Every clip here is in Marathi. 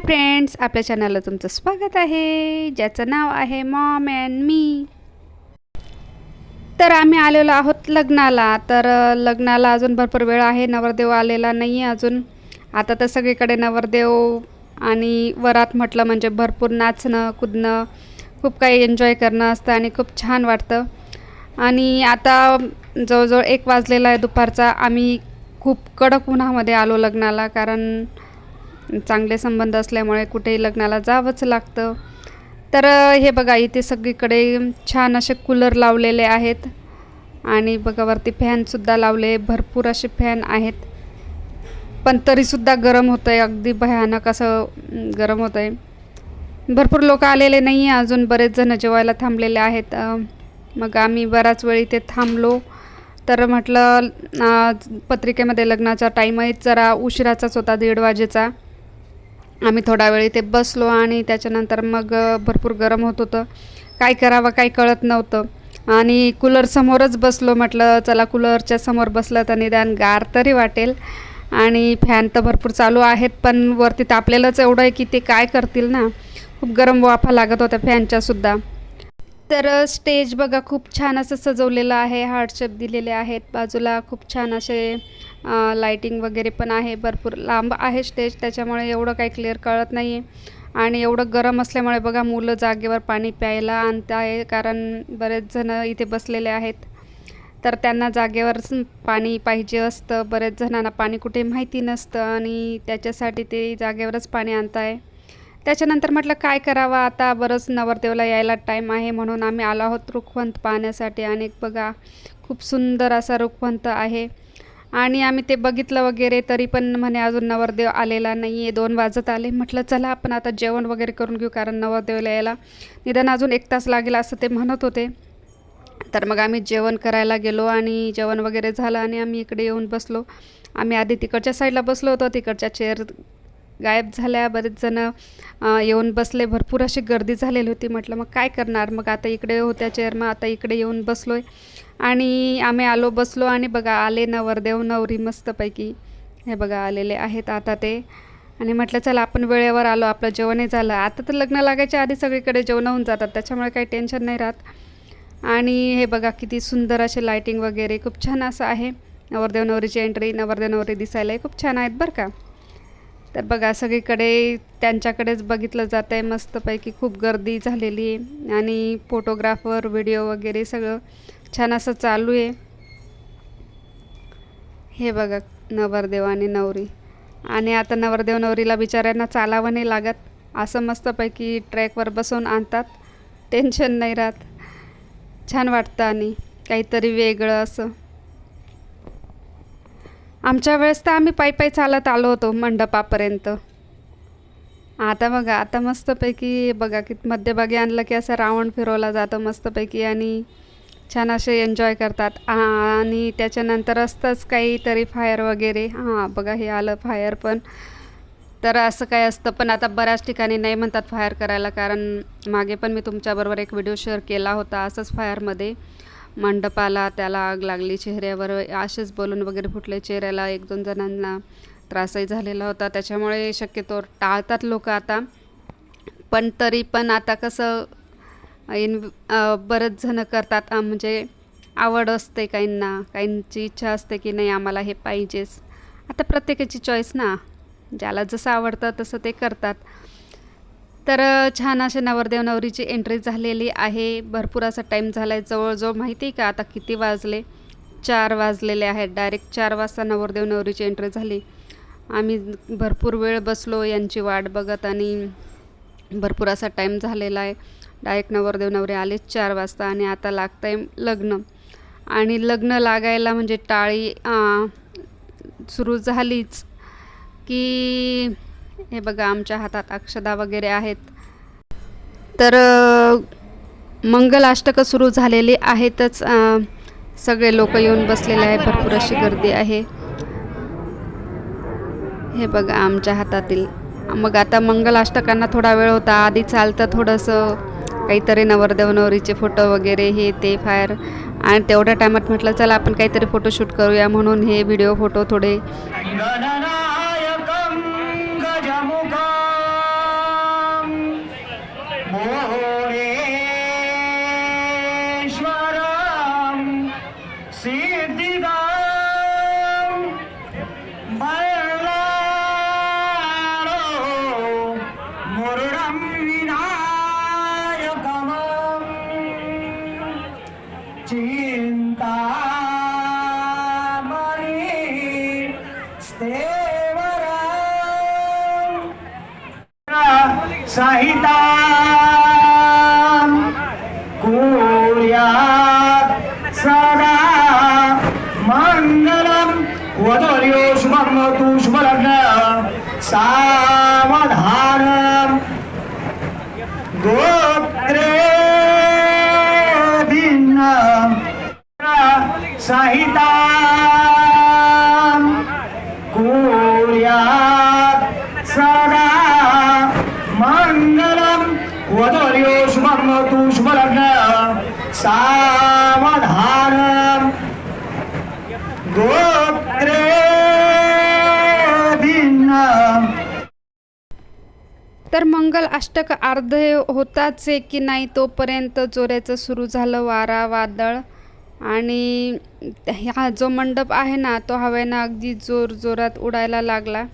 फ्रेंड्स आपल्या चॅनलला तुमचं स्वागत आहे. ज्याचं नाव आहे मॉम अँड मी तर आम्ही आलेलो आहोत लग्नाला. तर लग्नाला अजून भरपूर वेळ आहे. नवरदेव आलेला नाही आहे अजून. आता तर सगळीकडे नवरदेव आणि वरात म्हटलं म्हणजे भरपूर नाचणं कुदणं खूप काही एन्जॉय करणं असतं आणि खूप छान वाटतं. आणि आता जवळजवळ एक वाजलेला आहे दुपारचा. आम्ही खूप कडक उन्हामध्ये आलो लग्नाला कारण चांगले संबंध असल्यामुळे कुठेही लग्नाला जावंच लागतं. तर हे बघा इथे सगळीकडे छान असे कूलर लावलेले आहेत. आणि बघा वरती फॅनसुद्धा लावले भरपूर असे फॅन आहेत. पण तरीसुद्धा गरम होतं आहे अगदी भयानक असं गरम होतं आहे भरपूर लोक आलेले नाही आहे अजून बरेच जण जेवायला थांबलेले आहेत. मग आम्ही बराच वेळ इथे थांबलो. तर म्हटलं पत्रिकेमध्ये लग्नाचा टाईमही जरा उशिराचाच होता दीड वाजेचा. आम्ही थोडा वेळ इथे बसलो आणि त्याच्यानंतर मग भरपूर गरम होत होतं. काय करावं काही कळत नव्हतं. आणि कूलरसमोरच बसलो म्हटलं चला कूलरच्या समोर बसलं तर निदान गार तरी वाटेल. आणि फॅन तर भरपूर चालू आहेत पण वरती तापलेलंच एवढं आहे की ते काय करतील ना. खूप गरम वाफा लागत होत्या फॅनच्यासुद्धा तर स्टेज बघा खूप छान असं सजवलेलं आहे हार्टशेप दिलेले आहेत. बाजूला खूप छान असे लाईटिंग लाइटिंग वगैरे पण आहे भरपूर लांब आहे स्टेज त्याच्यामुळे एवढं काही क्लिअर कळत नाही आहे आणि एवढं गरम असल्यामुळे बघा मुलं जागेवर पाणी प्यायला आणत आहे कारण बरेच जण इथे बसलेले आहेत. तर त्यांना जागेवर पाणी पाहिजे असतं बरेच जणांना पाणी कुठे माहिती नसतं आणि त्याच्यासाठी ते जागेवरच पाणी आणत आहे त्याच्यानंतर म्हटलं काय करावं? आता बरंच नवरदेवला यायला टाईम आहे म्हणून आम्ही आलो आहोत रुखवंत पाहण्यासाठी. आणि बघा खूप सुंदर असा रुखवंत आहे. आणि आम्ही ते बघितलं वगैरे तरी पण म्हणे अजून नवरदेव आलेला नाही आहे दोन वाजत आले. म्हटलं चला आपण आता जेवण वगैरे करून घेऊ कारण नवरदेवला यायला निदान अजून एक तास लागेल असं ते म्हणत होते. तर मग आम्ही जेवण करायला गेलो आणि जेवण वगैरे झालं आणि आम्ही इकडे येऊन बसलो. आम्ही आधी तिकडच्या साईडला बसलो होतो तिकडच्या चेअर गायब झाल्या बरेच जण येऊन बसले. भरपूर अशी गर्दी झालेली होती. म्हटलं मग काय करणार? मग आता इकडे होत्या चेअर मग आता इकडे येऊन बसलो आहे आणि आम्ही आलो बसलो आणि बघा आले नवरदेव नवरी मस्तपैकी. हे बघा आलेले आहेत आता ते. आणि म्हटलं चला आपण वेळेवर आलो आपलं जेवणही झालं. आता तर लग्न लागायच्या आधी सगळीकडे जेवण होऊन जातात त्याच्यामुळे काही टेन्शन नाही राहत. आणि हे बघा किती सुंदर असे लायटिंग वगैरे खूप छान असं आहे. नवरदेव नवरीची एंट्री नवरदेव नवरी दिसायलाही खूप छान आहेत बरं का. तर बघा सगळीकडे त्यांच्याकडेच बघितलं जात आहे मस्तपैकी खूप गर्दी झालेली आहे. आणि फोटोग्राफर व्हिडिओ वगैरे सगळं. छान असं चालू आहे. हे बघा नवरदेव आणि नवरी. आणि आता नवरदेव नवरीला बिचाऱ्यांना चालावं नाही लागत. असं मस्तपैकी ट्रॅकवर बसून आणतात. टेन्शन नाही राहत. छान वाटतं आणि काहीतरी वेगळं असं. आमच्या वेळेस तर आम्ही पायी पायी चालत आलो होतो मंडपापर्यंत. आता बघा आता मस्तपैकी बघा की मध्यभागी आणलं की असं रावण फिरवला जातं मस्तपैकी आणि छान असे एन्जॉय करतात. आणि त्याच्यानंतर असतंच काहीतरी फायर वगैरे. हां बघा हे आलं फायर पण. तर असं काय असतं पण आता बऱ्याच ठिकाणी नाही म्हणतात फायर करायला कारण मागे पण मी तुमच्याबरोबर एक व्हिडिओ शेअर केला होता असंच फायरमध्ये मंडपाला त्याला आग लागली चेहऱ्यावर असेच बोलून वगैरे फुटले चेहऱ्याला एक दोन जणांना त्रासही झालेला होता. त्याच्यामुळे शक्यतो टाळतात लोक आता. पण तरी पण आता कसं इन बरेच जणं करतात. म्हणजे आवड असते काहींना काहींची इच्छा असते की नाही आम्हाला हे पाहिजेच. आता प्रत्येकाची चॉईस ना. ज्याला जसं आवडतं तसं ते करतात. तर छान असे नवरदेव नवरीची एंट्री झालेली आहे. भरपूर असा टाईम झाला आहे जवळजवळ माहिती आहे का? आता किती वाजले? चार वाजलेले आहेत. डायरेक्ट चार वाजता नवरदेव नवरीची एंट्री झाली. आम्ही भरपूर वेळ बसलो. यांची वाट बघत आणि भरपूर असा टाईम झालेला आहे. डायरेक्ट नवरदेव नवरे आलेच चार वाजता आणि आता लागतं आहे लग्न. आणि लग्न लागायला म्हणजे टाळी सुरू झालीच की हे बघा आमच्या हातात अक्षदा वगैरे आहेत. तर मंगलाष्टकं सुरू झालेली आहेतच. सगळे लोक येऊन बसलेले आहे भरपूर अशी गर्दी आहे. हे बघा आमच्या हातातील. मग आता मंगलाष्टकांना थोडा वेळ होता. आधी चालतं थोडंसं. काहीतरी नवरदेव नवरीचे फोटो वगैरे हे ते फायर. आणि तेवढ्या टायमात म्हटलं चला आपण काहीतरी फोटोशूट करूया म्हणून हे व्हिडिओ फोटो थोडे. सिद्धिदा सहिता कुर्यात् सदा मंगलम वदर्यो शुभम तू शुभ लग्न सावधान गोत्रे भिन्न सहिता तर मंगल अष्टक अर्धे होताच आहे की नाही तोपर्यंत जोऱ्याचं सुरू झालं वारा वादळ. आणि हा जो मंडप आहे ना तो हवेनं अगदी जोर जोरात उडायला लागला.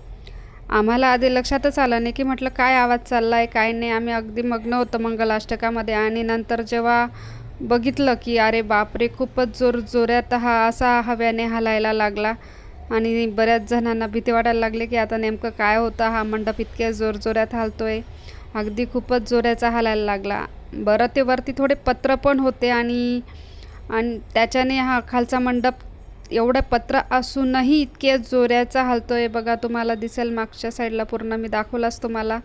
आम्हाला आधी लक्षातच आलं नाही की म्हटलं काय आवाज चालला आहे काय नाही. आम्ही अगदी मग्न होतो मंगलाष्टकामध्ये आणि नंतर जेव्हा बघितलं की अरे बापरे खूपच जोर जोरात हा असा हव्याने हलायला लागला. आणि बऱ्याच जणांना भीती वाटायला लागली की आता नेमकं काय होतं? हा मंडप इतक्या जोरजोरात आहे अगदी खूपच जोराचा हालायला लागला. बरं ते वरती थोडे पत्र पण होते आणि आणि त्याच्याने हा खालचा मंडप एवढं पत्र असूनही इतक्या जोऱ्याचा हालतो आहे बघा तुम्हाला दिसेल मागच्या साईडला पूर्ण मी दाखवलाच तुम्हाला.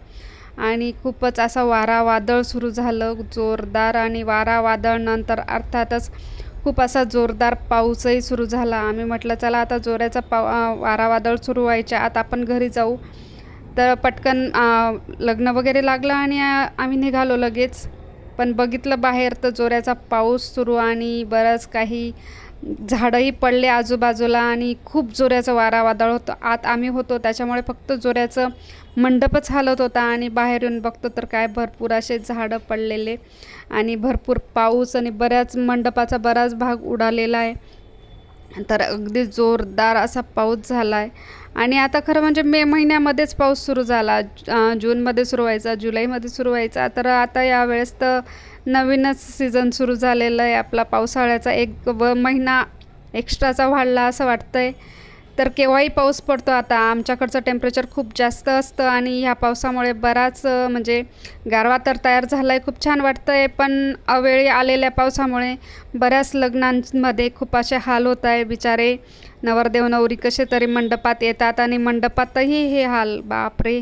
आणि खूपच असा वारा वादळ सुरू झालं. जोरदार आणि वारा वादळ नंतर अर्थातच खूप असा जोरदार पाऊसही सुरू झाला. आम्ही म्हटलं चला आता जोराचा पाव वारावादळ वारा वादळ सुरू व्हायच्या आत आपण घरी जाऊ. तर पटकन लग्न वगैरे लागलं आणि आम्ही निघालो लगेच. पण बघितलं बाहेर तर जोऱ्याचा पाऊस सुरू आणि बरंच काही झाडंही पडले आजूबाजूला आणि खूप जोऱ्याचं वारा वादळ होतं. आत आम्ही होतो त्याच्यामुळे फक्त जोऱ्याचं मंडपच हालत होता आणि बाहेर येऊन बघतो तर काय भरपूर असे झाडं पडलेले आणि भरपूर पाऊस आणि बऱ्याच मंडपाचा बराच भाग उडालेला आहे. तर अगदी जोरदार असा पाऊस झाला आहे आणि आता खरं म्हणजे मे महिन्यामध्येच पाऊस सुरू झाला. जूनमध्ये सुरू व्हायचा जुलैमध्ये सुरू व्हायचा. तर आता यावेळेस तर नवीनच सीझन सुरू झालेलं आहे. आपला पावसाळ्याचा एक व महिना एक्स्ट्राचा वाढला असं वाटतं आहे तर केव्हाही पाऊस पडतो आता. आमच्याकडचं टेम्परेचर खूप जास्त असतं आणि ह्या पावसामुळे बराच म्हणजे गारवा तर तयार झाला आहे खूप छान वाटतं आहे पण अवेळी आलेल्या पावसामुळे बऱ्याच लग्नांमध्ये खूप असे हाल होत आहे. बिचारे नवरदेव नवरी कसे तरी मंडपात येतात आणि मंडपातही हे हाल. बापरे!